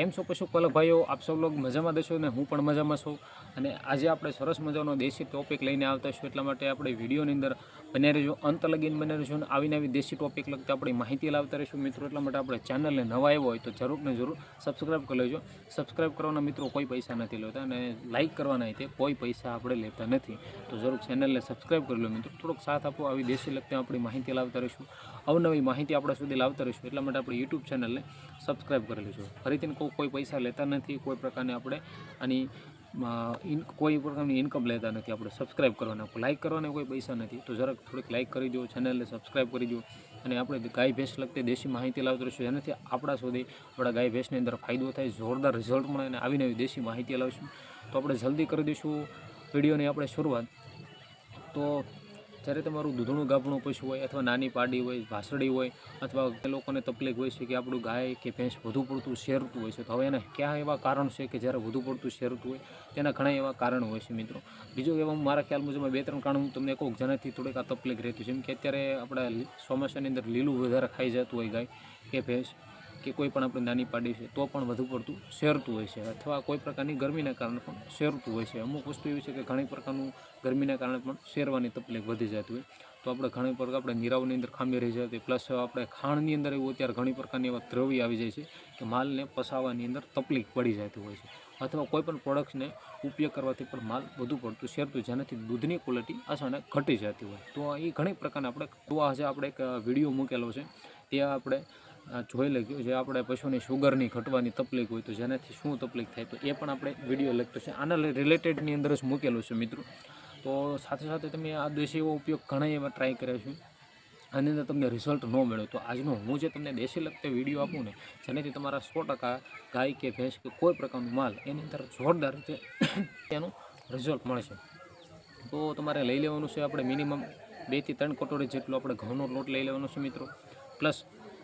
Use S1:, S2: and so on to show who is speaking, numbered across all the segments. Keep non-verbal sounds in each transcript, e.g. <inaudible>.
S1: કેમ છો પશુપાલક ભાઈઓ? આપ સૌ લોક મજામાં દેશો ને હું પણ મજામાં છું. અને આજે આપણે સરસ મજાનો દેશી ટોપિક લઈને આવતા છું, એટલા માટે આપણે વિડીયોની અંદર બને રહેજો, અંત લગીને બને રહેજો અને આવી દેશી ટોપિક લગતા આપણી માહિતી લાવતા રહીશું. મિત્રો, એટલા માટે આપણે ચેનલને નવા આવ્યો હોય તો જરૂર ને જરૂર સબસ્ક્રાઈબ કરી લેજો. સબસ્ક્રાઈબ કરવાના મિત્રો કોઈ પૈસા નથી લેતા અને લાઇક કરવાના તે કોઈ પૈસા આપણે લેતા નથી. તો જરૂર ચેનલને સબસ્ક્રાઈબ કરી લો મિત્રો. થોડોક સાથ આપો, આવી દેશી લગતી આપણી માહિતી લાવતા રહીશું. અવનવી માહિતી આપણા સુધી લાવતા રહીશું, એટલા માટે આપણે યુટ્યુબ ચેનલને સબસ્ક્રાઈબ કરી લેજો. ફરીથી કોઈ કોઈ પૈસા લેતા નથી, કોઈ પ્રકારની આપણે આની ઇન, કોઈ પ્રકારની ઇન્કમ લેતા નથી આપણે સબસ્ક્રાઈબ કરવાના. લાઇક કરવાના, કોઈ પૈસા નથી. તો જરાક થોડીક લાઇક કરી દો ચેનલને સબસ્ક્રાઈબ કરી દો. અને આપણે ગાય ભેંસ લગતી દેશી માહિતી લાવતો રહીશું એનાથી આપણા સુધી આપણા ગાય ભેંસની અંદર ફાયદો થાય, જોરદાર રિઝલ્ટ મળે અને આવી નવી દેશી માહિતી લાવીશું. તો આપણે જલ્દી કરી દઈશું વિડીયોની આપણે શરૂઆત. તો જ્યારે તમારું દૂધણું ગાભણું પશુ હોય અથવા નાની પાડી હોય, વાસળી હોય અથવા એ લોકોને તકલીફ હોય છે કે આપણું ગાય કે ભેંસ વધુ પડતું શેરતું હોય છે, તો હવે એના ક્યાં એવા કારણ છે કે જ્યારે વધુ પડતું શેરતું હોય, તેના ઘણા એવા કારણો હોય છે મિત્રો. બીજું એવા મારા ખ્યાલ મુજબ બે ત્રણ કારણ તમને કહું જેનાથી થોડીક આ તકલીફ રહેતી જેમ કે અત્યારે આપણે ચોમાસાની અંદર લીલું વધારે ખાઈ જતું હોય ગાય કે ભેંસ. કે કોઈ પણ આપણે નાની પાડી છે તો પણ વધુ પડતું શેરતું હોય છે અથવા કોઈ પ્રકારની ગરમીના કારણે પણ શેરતું હોય છે. અમુક વસ્તુ એવી છે કે ઘણી પ્રકારનું ગરમીના કારણે પણ શેરવાની તકલીફ વધી જતી હોય. તો આપણે ઘણી પ્રકાર આપણે નીરાવની અંદર ખામી રહી જતી પ્લસ આપણે ખાણની અંદર એવું અત્યારે ઘણી પ્રકારની એવા દ્રવ્ય આવી જાય છે કે માલને પસાવવાની અંદર તકલીફ પડી જતી હોય છે. અથવા કોઈપણ પ્રોડક્ટ્સને ઉપયોગ કરવાથી પણ માલ વધુ પડતું શેરતું જેનાથી દૂધની ક્વોલિટી અચાનક ઘટી જતી હોય. તો એ ઘણી પ્રકારના આપણે તો આજે આપણે એક વીડિયો મૂકેલો છે, ત્યાં આપણે આ જોઈ લખ્યું જે આપણે પશુની શુગરની ઘટવાની તકલીફ હોય તો જેનાથી શું તકલીફ થાય તો એ પણ આપણે વીડિયો લખતો છે આના રિલેટેડની અંદર જ મૂકેલું છે મિત્રો. તો સાથે સાથે તમે આ દેશી એવો ઉપયોગ ઘણા એવા ટ્રાય કર્યા છે. આની અંદર તમને રિઝલ્ટ ન મળે તો આજનો હું જે તમને દેશી લગતે વીડિયો આપું ને, જેનાથી તમારા સો ટકા ગાય કે ભેંસ કે કોઈ પ્રકારનું માલ એની અંદર જોરદાર રીતે <coughs> એનું રિઝલ્ટ મળશે તો તમારે લઈ લેવાનું છે આપણે મિનિમમ બેથી ત્રણ કટોરી જેટલો આપણે ઘઉંનો લોટ લઈ લેવાનો છે મિત્રો. પ્લસ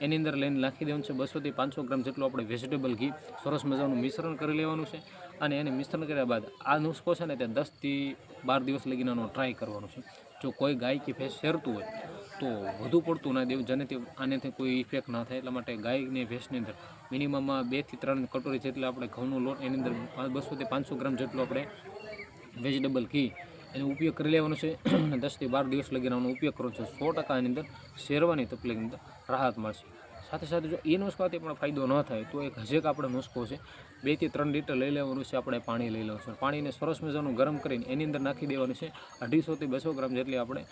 S1: એની અંદર લઈને નાખી દેવાનું છે બસોથી પાંચસો ગ્રામ જેટલું આપણે વેજીટેબલ ઘી. સરસ મજાનું મિશ્રણ કરી લેવાનું છે અને એને મિશ્રણ કર્યા બાદ આ નુસ્ખો છે ને તે દસથી બાર દિવસ લગીને ટ્રાય કરવાનો છે. જો કોઈ ગાય કે ભેંસ શેરતું હોય તો વધુ પડતું ના દેવું જેને તે આનેથી કોઈ ઇફેક્ટ ના થાય. એટલા માટે ગાયને ભેંસની અંદર મિનિમમ બેથી ત્રણ કટોરી જેટલા આપણે ઘઉંનો લોટ એની અંદર બસોથી પાંચસો ગ્રામ જેટલું આપણે વેજીટેબલ ઘી એનો ઉપયોગ કરી લેવાનો છે. અને દસથી બાર દિવસ લગીને આનો ઉપયોગ કરવાનો છે. સો ટકાની અંદર શેરવાની તકલીફની અંદર રાહત મળશે. સાથે સાથે જો એ નુસ્ખાથી પણ ફાયદો ન થાય, તો એક હજેક આપણે નુસ્ખો છે. બેથી ત્રણ લીટર લઈ લેવાનું છે આપણે પાણી લઈ લેવાનું છે. પાણીને સરસ મજાનું ગરમ કરીને એની અંદર નાખી દેવાનું છે. અઢીસોથી બસો ગ્રામ જેટલી આપણે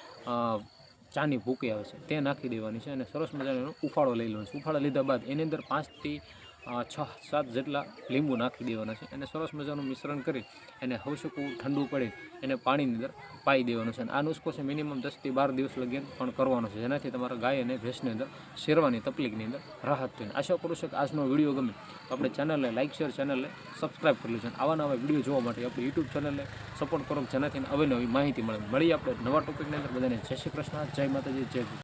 S1: ચાની ભૂકી આવે છે, તે નાખી દેવાની છે અને સરસ મજાનો ઉફાળો લઈ લેવાનો છે. ઉફાળો લીધા બાદ એની અંદર પાંચથી છ, સાત જેટલા લીંબુ નાખી દેવાના છે. અને સરસ મજાનું મિશ્રણ કરી એને હવસકું ઠંડુ પડે એને પાણીની અંદર પાઈ દેવાનું છે. અને આ નુસ્ખો છે મિનિમમ દસથી બાર દિવસ લગીન પણ કરવાનો છે. જેનાથી તમારા ગાય અને ભેંસની અંદર શેરવાની તકલીફની અંદર રાહત થઈને. આશા કરું છું કે આજનો વીડિયો ગમે તો આપણે ચેનલને લાઇક શેર ચેનલને સબસ્ક્રાઈબ કરી લેજો આવા નવા વીડિયો જોવા માટે આપણે યુટ્યુબ ચેનલને સપોર્ટ કરો જેનાથી અવનવી માહિતી મળે. મળીએ આપણે નવા ટોપિકની અંદર. બધાને જય શ્રી કૃષ્ણ, જય માતાજી, જય